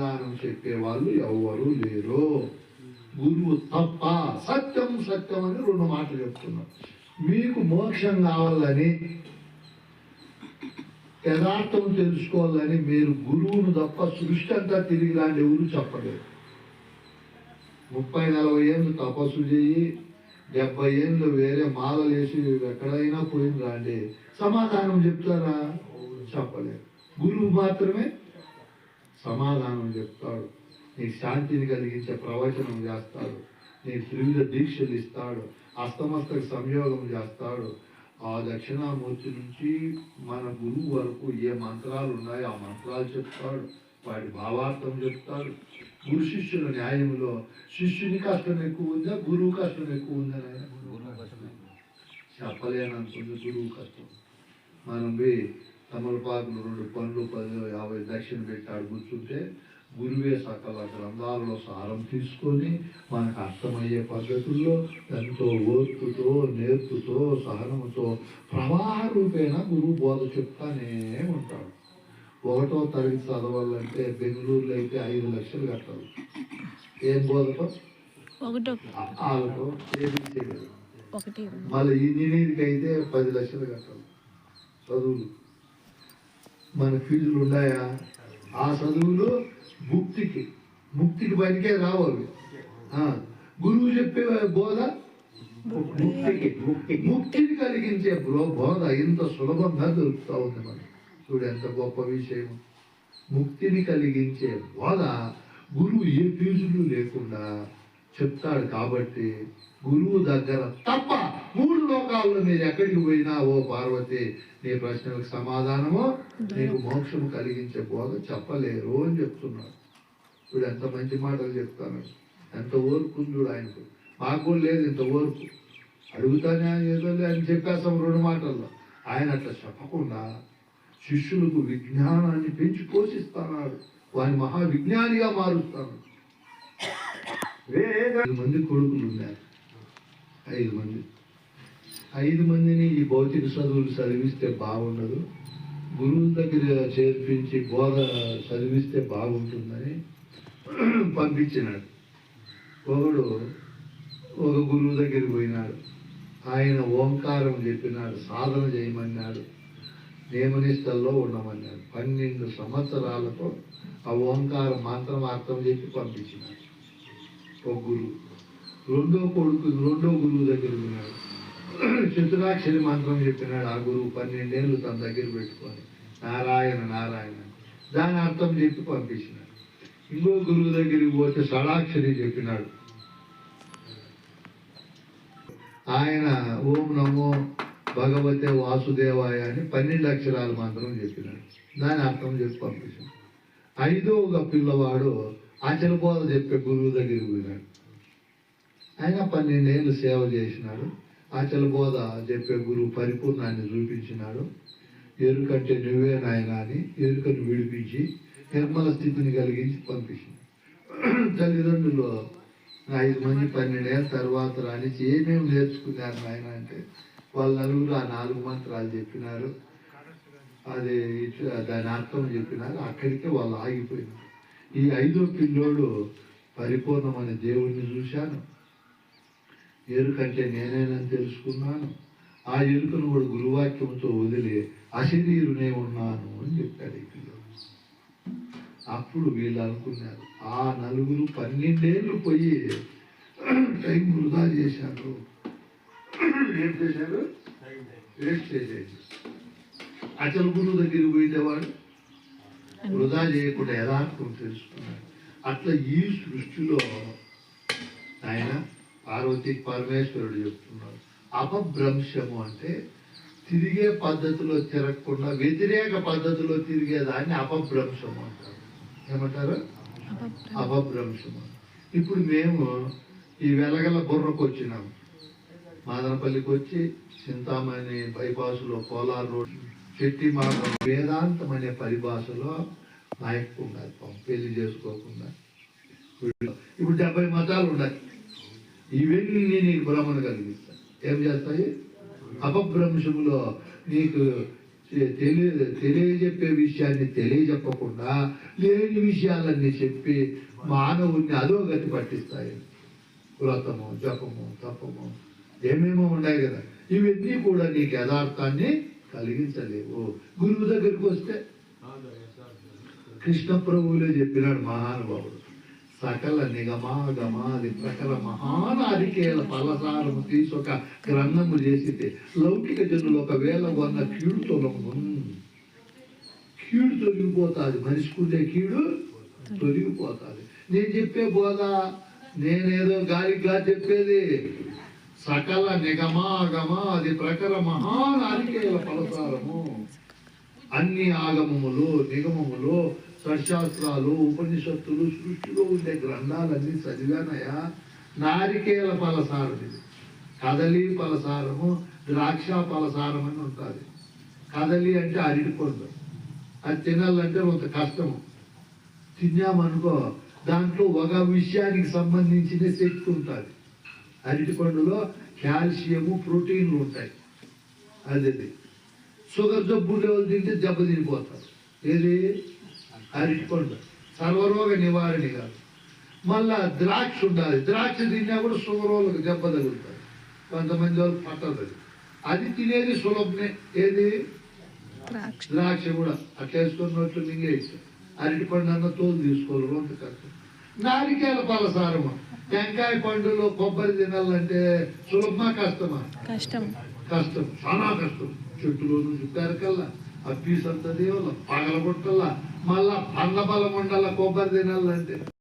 సమాధానం చెప్పే వాళ్ళు ఎవరు లేరు. గురువు తప్ప సత్యం సత్యం అని రెండు మాటలు చెప్తున్నారు మీకు మోక్షం కావాలని యథార్థం తెలుసుకోవాలని మీరు గురువును తప్ప సృష్టి అంతా తిరిగి లాంటి ఎవరు చెప్పలేదు ముప్పై నలభై ఏళ్ళు తపస్సు చేయి డెబ్బై ఏళ్ళు వేరే మాలలు వేసి ఎక్కడైనా పోయింది రాండి. సమాధానం చెప్తారా? చెప్పలేదు గురువు మాత్రమే సమాధానం చెప్తాడు. నీకు శాంతిని కలిగించే ప్రవచనం చేస్తాడు. నీకు త్రివిధ దీక్షలు ఇస్తాడు. అస్తమస్తక సంయోగం చేస్తాడు. ఆ దక్షిణామూర్తి నుంచి మన గురువు వరకు ఏ మంత్రాలు ఉన్నాయో ఆ మంత్రాలు చెప్తాడు. వాటి భావార్థం చెప్తాడు. గురు శిష్యుల న్యాయంలో శిష్యుని కష్టం ఎక్కువ ఉందా? గురువు కష్టం ఎక్కువ ఉందా? నాయన? చెప్పలేనంతుంది గురువు కష్టం. మనం పోయి తమలపాకులు రెండు పండ్లు పది యాభై దక్షిణ పెట్టాడు కూర్చుంటే గురువే సకల గ్రంథాలలో సారం తీసుకొని మనకు అర్థమయ్యే పద్ధతుల్లో ఎంతో ఓర్పుతో నేర్పుతో సహనముతో ప్రవాహ రూపేణ గురువు బోధ చెప్తానే ఉంటాడు. ఒకటో తరగతి చదవాలంటే బెంగళూరులో అయితే ఐదు లక్షలు కట్టాలి. ఏం బోధకం మళ్ళీ ఇంజనీర్కి అయితే పది లక్షలు కట్టాలి. చదువులు. మన ఫీజులు ఉన్నాయా? ఆ చదువులు ముక్తికి ముక్తికి పనికే రావాలి. గురువు చెప్పే బోధ? ముక్తికి. ముక్తిని కలిగించే బ్రో- బోధ ఇంత సులభంగా దొరుకుతూ ఉంది మనకి. చూడు ఎంత గొప్ప విషయం ముక్తిని కలిగించే బోధ గురువు ఏ ఫీజులు లేకుండా చెప్తాడు కాబట్టి గురువు దగ్గర తప్ప లోకాల్లో మీరు ఎక్కడికి పోయినా ఓ పార్వతి నీ ప్రశ్నలకు సమాధానము నీకు మోక్షము కలిగించే బోధ చెప్పలేరు అని చెప్తున్నాడు. ఇప్పుడు ఎంత మంచి మాటలు చెప్తాను ఎంత ఓర్పు చూడు ఆయనకు. మాకు కూడా లేదు ఇంత ఓర్పు. అడుగుతానే ఏదో లే అని చెప్పేస్తాం రెండు మాటల్లో. ఆయన అట్లా చెప్పకుండా శిష్యులకు విజ్ఞానాన్ని పెంచి పోషిస్తున్నాడు. వాని మహా విజ్ఞానిగా మారుస్తాను ఐదు మంది కొడుకులు ఉన్నారు. ఐదు మంది. ఐదు మందిని ఈ భౌతిక చదువులు చదివిస్తే బాగుండదు. గురువు దగ్గర చేర్పించి బోధ చదివిస్తే బాగుంటుందని పంపించినాడు. ఒకడు ఒక గురువు దగ్గరికి పోయినాడు. ఆయన ఓంకారం చెప్పినాడు సాధన చేయమన్నాడు నియమనిష్టల్లో ఉండమన్నాడు. పన్నెండు సంవత్సరాలతో ఆ ఓంకార మంత్రం అర్థం చెప్పి పంపించినాడు. ఒక గురువు. రెండో కొడుకు రెండో గురువు దగ్గర ఉన్నాడు శృతురాక్షరి మంత్రం చెప్పినాడు ఆ గురువు పన్నెండేళ్ళు తన దగ్గర పెట్టుకొని. నారాయణ నారాయణ. దాని అర్థం చెప్పి పంపించినాడు. ఇంకో గురువు దగ్గరికి పోతే షడాక్షరి చెప్పినాడు. ఆయన ఓం నమో భగవతే వాసుదేవాయ అని పన్నెండు అక్షరాలు మంత్రం చెప్పినాడు. దాని అర్థం చెప్పి పంపించాడు ఐదో ఒక పిల్లవాడు ఆచల చెప్పే గురువు దగ్గరికి పోయినాడు. ఆయన పన్నెండేళ్ళు సేవ చేసినాడు. ఆచల బోధ చెప్పే గురువు పరిపూర్ణాన్ని చూపించినాడు. ఎరుకంటే నువ్వే నాయన అని ఎరుకను విడిపించి నిర్మల స్థితిని కలిగించి పంపించింది. తల్లిదండ్రులు ఐదు మంది పన్నెండేళ్ళ తర్వాత రానిచ్చి ఏమేమి నేర్చుకున్నారు నాయన అంటే వాళ్ళ నలుగురు ఆ నాలుగు మంత్రాలు చెప్పినారు. అది దాని అర్థం చెప్పినారు. అక్కడికే వాళ్ళు ఆగిపోయినారు. ఈ ఐదో పిల్లోడు పరిపూర్ణమైన దేవుణ్ణి చూశాను. ఎరుకంటే నేనేనని తెలుసుకున్నాను. ఆ ఎరుకను కూడా గురువాక్యంతో వదిలి అశరీరునే ఉన్నాను అని చెప్పాడు ఇక్కడ అప్పుడు వీళ్ళు అనుకున్నారు ఆ నలుగురు పన్నెండేళ్ళు పోయి టైం వృధా చేశారు. ఏం చేశారు? వేస్ట్ చేసేది అచల గురువు దగ్గరికి పోయేవాడు? వృధా చేయకుండా యథార్థం తెలుసుకున్నాడు. అట్లా ఈ సృష్టిలో ఆయన పార్వతి పరమేశ్వరుడు చెప్తున్నాడు. అపభ్రంశము అంటే తిరిగే పద్ధతిలో తిరగకుండా వ్యతిరేక పద్ధతిలో తిరిగేదాన్ని అపభ్రంశము అంటారు. ఏమంటారు? అపభ్రంశము. ఇప్పుడు మేము ఈ వెలగల బుర్రకు వచ్చినాము మాదనపల్లికి వచ్చి చింతామణి బైపాసులో కోలార్ రోడ్ చెట్టి మార్గం వేదాంతం అనే పరిభాషలో నాయకు ఉండాలి పెళ్ళి చేసుకోకుండా. ఇప్పుడు- ఇప్పుడు డెబ్బై మతాలు ఉన్నాయి. ఇవన్నీ నీకు భ్రమణ కలిగిస్తాయి. ఏం చేస్తాయి? అపభ్రంశములో నీకు తెలియ తెలియజెప్పే విషయాన్ని తెలియజెప్పకుండా లేని విషయాలన్నీ చెప్పి మానవుణ్ణి అధోగతి పట్టిస్తాయి. వ్రతము జపము తపము ఏమేమో ఉన్నాయి కదా. ఇవన్నీ కూడా నీకు యథార్థాన్ని కలిగించలేవు. గురువు దగ్గరికి వస్తే కృష్ణ ప్రభువులే చెప్పినాడు మహానుభావుడు. సకల నిగమాగమాది సకల మహానారికేల ఫలసారము తీసి ఒక గ్రంథము చేసితే లౌకిక జనులు ఒకవేళ వంద కీడు తొలము కీడు తొలగిపోతుంది. మనిషికుండే కీడు? తొలగిపోతుంది. నేను చెప్పే బోధ నేనేదో గాలిగా చెప్పేది. సకల నిగమాగమాది ప్రకర మహానారికేల ఫలసారము అన్ని ఆగమములు నిగమములు సశాస్త్రాలు ఉపనిషత్తులు సృష్టిలో ఉండే గ్రంథాలన్నీ చదివానయా నారికేల పలసారం ఇది. కదలి పలసారము ద్రాక్ష పలసారం అని ఉంటుంది. కదలి అంటే అరటిపండు అది తినాలంటే కొంత కష్టము. తిన్నామనుకో దాంట్లో ఒక విషయానికి సంబంధించిన శక్తి ఉంటుంది. అరటిపండులో కాల్షియము ప్రోటీన్లు ఉంటాయి. అది షుగర్ జబ్బు లెవెల్ తింటే దెబ్బ తినిపోతారు. ఏది? అరటిపండు. సర్వరోగ నివారణ కాదు. మళ్ళా ద్రాక్ష ఉండాలి. ద్రాక్ష తిన్నా కూడా వాళ్ళకి దెబ్బ తగులుతుంది. కొంతమంది వాళ్ళకి పట్టదు. అది. తినేది సులభమే. ఏది? ద్రాక్ష. కూడా. అట్లా వేసుకున్న నోట్లు మింగేసి అరటిపండు అన్న తోలు తీసుకోవాలి రొంత కష్టం నారికేల పలసారము టెంకాయ పండులో కొబ్బరి తినాలంటే సులభమా కష్టమా? కష్టం. కష్టం. చాలా కష్టం. చెట్టులో నుంచి పెరకల్లా ఆ పీస్ అంతా దేవాల పగలగొట్టల్లా మళ్ళా పండ్ల బలం ఉండాల కొబ్బరి తినాలంటే.